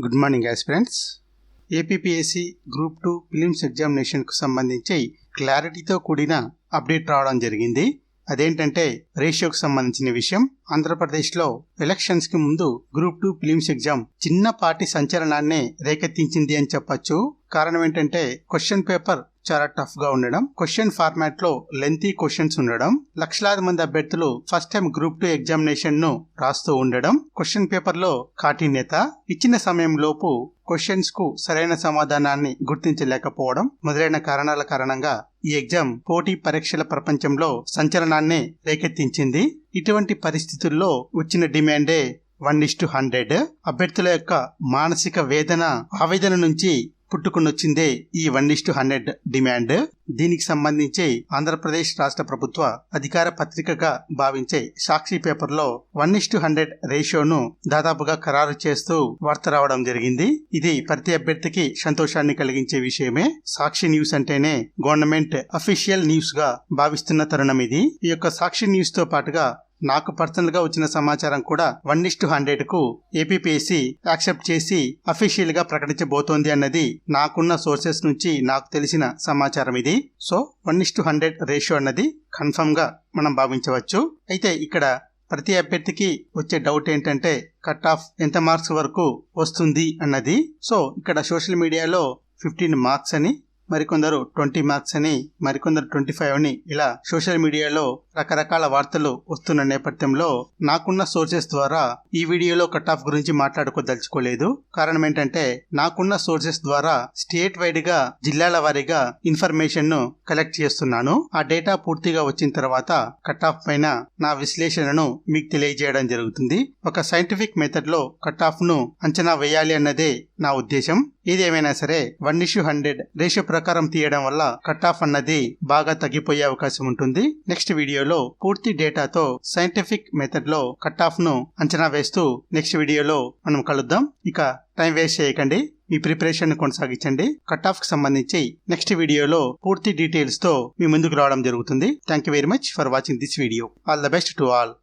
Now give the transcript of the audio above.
Good morning friends APPSC group two prelims ఎగ్జామినేషన్కు సంబంధించి క్లారిటీతో కూడిన అప్డేట్ రావడం జరిగింది. అదేంటంటే రేషియోకు సంబంధించిన విషయం. ఆంధ్రప్రదేశ్లో ఎలక్షన్స్కి ముందు గ్రూప్ టూ ఫిలిమ్స్ ఎగ్జామ్ చిన్నపాటి సంచలనాన్ని రేకెత్తించింది అని చెప్పొచ్చు. కారణం ఏంటంటే క్వశ్చన్ పేపర్ చాలా టఫ్గా ఉండడం. క్వశ్చన్ ఫార్మాట్లో లెంతీ క్వశ్చన్స్ ఉండడం. లక్షలాది మంది అభ్యర్థులు ఫస్ట్ టైం గ్రూప్ టూ ఎగ్జామినేషన్ను రాస్తూ ఉండడం. క్వశ్చన్ పేపర్లో కాఠిన్యత ఇచ్చిన సమయం లోపు క్వశ్చన్స్కు సరైన సమాధానాన్ని గుర్తించలేకపోవడం మొదలైన కారణాల కారణంగా ఈ ఎగ్జామ్ పోటీ పరీక్షల ప్రపంచంలో సంచలనాన్ని రేకెత్తించింది. ఇటువంటి పరిస్థితుల్లో వచ్చిన డిమాండే వన్ ఇస్ టు హండ్రెడ్ అభ్యర్థుల యొక్క మానసిక వేదన ఆవేదన నుంచి పుట్టుకునొచ్చిందే ఈ వన్ ఇస్టు హండ్రెడ్ డిమాండ్. దీనికి సంబంధించి ఆంధ్రప్రదేశ్ రాష్ట్ర ప్రభుత్వ అధికార పత్రికగా భావించే సాక్షి పేపర్లో వన్ ఇస్టు హండ్రెడ్ రేషియోను దాదాపుగా ఖరారు చేస్తూ వార్త రావడం జరిగింది. ఇది ప్రతి అభ్యర్థికి సంతోషాన్ని కలిగించే విషయమే. సాక్షి న్యూస్ అంటేనే గవర్నమెంట్ అఫీషియల్ న్యూస్గా భావిస్తున్న తరుణం ఇది. ఈ యొక్క సాక్షి న్యూస్తో పాటుగా నాకు పర్సనల్గా వచ్చిన సమాచారం కూడా వన్ ఇస్ టు హండ్రెడ్కు ఏపీపీఎస్సీ యాక్సెప్ట్ చేసి అఫీషియల్గా ప్రకటించబోతోంది అన్నది నాకున్న సోర్సెస్ నుంచి నాకు తెలిసిన సమాచారం ఇది. So one is to hundred ratio అన్నది కన్ఫర్మ్గా మనం భావించవచ్చు. అయితే ఇక్కడ ప్రతి అభ్యర్థికి వచ్చే డౌట్ ఏంటంటే కట్ ఆఫ్ ఎంత మార్క్స్ వరకు వస్తుంది అన్నది. సో ఇక్కడ సోషల్ మీడియాలో ఫిఫ్టీన్ మార్క్స్ అని మరికొందరు ట్వంటీ మార్క్స్ అని మరికొందరు ట్వంటీ ఫైవ్ అని ఇలా సోషల్ మీడియాలో రకరకాల వార్తలు వస్తున్న నేపథ్యంలో నాకున్న సోర్సెస్ ద్వారా ఈ వీడియోలో కట్ ఆఫ్ గురించి మాట్లాడుకోదలుచుకోలేదు. కారణం ఏంటంటే నాకున్న సోర్సెస్ ద్వారా స్టేట్ వైడ్గా జిల్లాల వారీగా ఇన్ఫర్మేషన్ను కలెక్ట్ చేస్తున్నాను. ఆ డేటా పూర్తిగా వచ్చిన తర్వాత కట్ ఆఫ్ పైన నా విశ్లేషణను మీకు తెలియజేయడం జరుగుతుంది. ఒక సైంటిఫిక్ మెథడ్లో కట్ ఆఫ్ను అంచనా వేయాలి అన్నదే నా ఉద్దేశం. ఏదేమైనా సరే వన్ ఇష్యూ హండ్రెడ్ రేషియో ప్రకారం తీయడం వల్ల కట్ ఆఫ్ అన్నది బాగా తగ్గిపోయే అవకాశం ఉంటుంది. నెక్స్ట్ వీడియో వీడియోలో పూర్తి డేటాతో సైంటిఫిక్ మెథడ్లో కట్ ఆఫ్ను అంచనా వేస్తూ నెక్స్ట్ వీడియోలో మనం కలుద్దాం. ఇక టైం వేస్ట్ చేయకండి. మీ ప్రిపరేషన్ కొనసాగించండి. కట్ ఆఫ్కి సంబంధించి నెక్స్ట్ వీడియోలో పూర్తి డీటెయిల్స్తో మీ ముందుకు రావడం జరుగుతుంది. Thank you very much for watching this video all the best to all